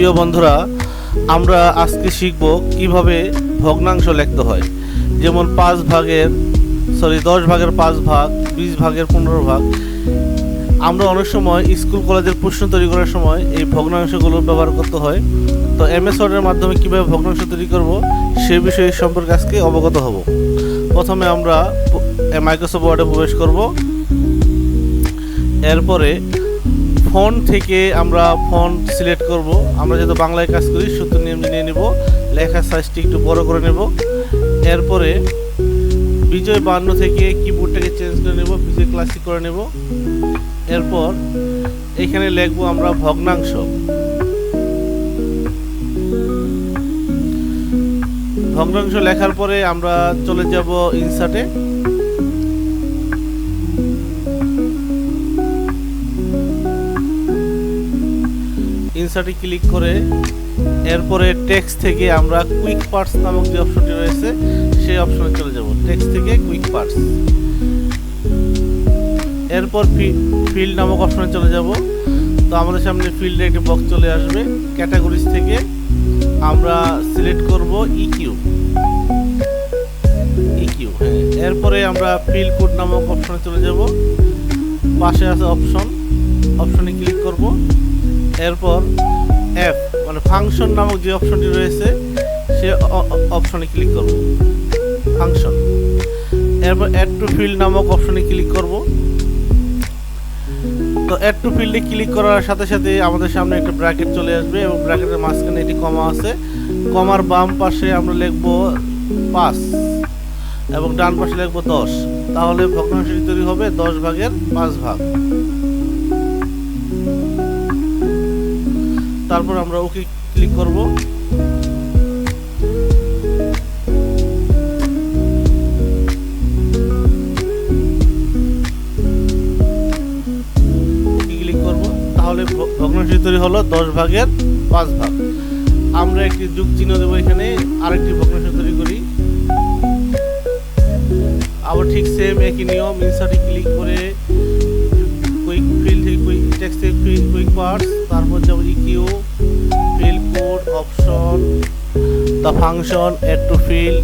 প্রিয় বন্ধুরা, আমরা আজকে শিখব কীভাবে ভগ্নাংশ লিখতে হয়। যেমন পাঁচ ভাগের সরি দশ ভাগের পাঁচ ভাগ, বিশ ভাগের পনেরো ভাগ। আমরা অনেক সময় স্কুল কলেজের প্রশ্ন তৈরি করার সময় এই ভগ্নাংশগুলো ব্যবহার করতে হয়। তো এমএস ওয়ার্ডের মাধ্যমে কীভাবে ভগ্নাংশ তৈরি করব, সে বিষয়ে সম্পর্কে আজকে অবগত হব। প্রথমে আমরা মাইক্রোসফট ওয়ার্ডে প্রবেশ করব। এরপরে ফন্ট থেকে আমরা ফোন সিলেক্ট করব। আমরা যেহেতু বাংলায় কাজ করি, সূত্র নিয়ম নিয়ে নিব, লেখার সাইজটি একটু বড় করে নেব। এরপরে বিজয় বান্ন থেকে কিবোর্ডটাকে চেঞ্জ করে নেব, বিজয় ক্লাসিক করে নেব। এরপর এখানে লিখব আমরা ভগ্নাংশ। ভগ্নাংশ লেখার পরে আমরা চলে যাব ইনসার্টে ইনসার্টে ক্লিক করে এরপরে টেক্সট থেকে আমরা কুইক পার্টস নামক যে অপশনটি রয়েছে, সেই অপশনে চলে যাব। টেক্সট থেকে কুইক পার্টস এরপর ফিল্ড নামক অপশনে চলে যাব। তো আমাদের সামনে ফিল্ডে একটি বক্স চলে আসবে। ক্যাটাগরিজ থেকে আমরা সিলেক্ট করব ইকিউ ইকিউ হ্যাঁ। এরপরে আমরা ফিল কোড নামক অপশনে চলে যাব। পাশে আছে অপশন অপশনে ক্লিক করব। এরপর এফ মানে ফাংশন নামক যে অপশনটি রয়েছে, সে অপশনে ক্লিক করব। ফাংশন এরপর অ্যাড টু ফিল্ড নামক অপশনে ক্লিক করব। তো অ্যাড টু ফিল্ডে ক্লিক করার সাথে সাথে আমাদের সামনে একটা ব্র্যাকেট চলে আসবে এবং ব্র্যাকেটের মাঝখানে এটি কমা আছে। কমার বাম পাশে আমরা লিখব পাঁচ এবং ডান পাশে লিখব দশ। তাহলে ভগ্নাংশটি তৈরি হবে দশ ভাগের পাঁচ ভাগ। তারপর আমরা ওকে ক্লিক করব। ক্লিক করব। তাহলে ভগ্নাংশ তৈরি হলো দশ ভাগের পাঁচ ভাগ। আমরা একটি যুগ চিহ্ন দেবো এখানে, আরেকটি ভগ্নাংশ তৈরি করি। আবার ঠিক সেম একই নিয়ম ইনসার্টে ক্লিক করে কুইক ফিল থেকে কুইক টেক্সট থেকে কুইক পার্টস তারপর যাব option the function add to fill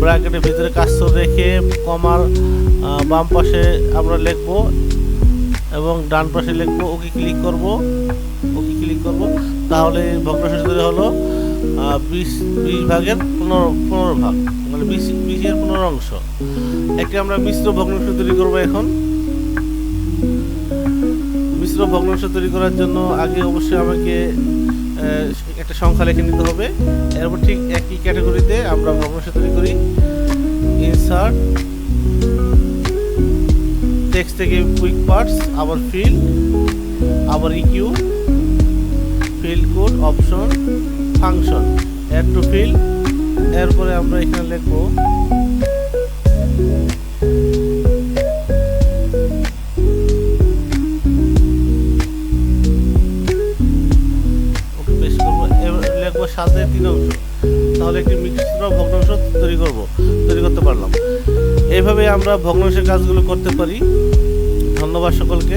ব্র্যাকেটের ভিতরে কাজর রেখে কমার বাম পাশে আমরা লিখব এবং ডান পাশে লিখব ওকে ক্লিক করব ওকে ক্লিক করব। তাহলে ভগ্নাংশ তৈরি হলো বিশ বিশ ভাগের পনেরো পনেরো ভাগ মানে বিশ, বিশের পনেরো অংশ। একটি আমরা মিশ্র ভগ্নাংশ তৈরি করব এখন। মিশ্র ভগ্নাংশ তৈরি করার জন্য আগে অবশ্যই আমাকে একটা সংখ্যা লিখে নিতে হবে। এরপর ঠিক একই ক্যাটাগরিতে আমরা ভগ্নাংশ তৈরি করি। ইনসার্ট টেক্সট থেকে কুইক পার্টস আবার ফিল্ড আবার EQ field code option function add to fill এরপরে আমরা এখানে লিখব সাথে তিন অংশ তাহলে একটি মিশ্র ভগ্নাংশ তৈরি করব, তৈরি করতে পারলাম। এইভাবে আমরা ভগ্নাংশের কাজগুলো করতে পারি। ধন্যবাদ সকলকে।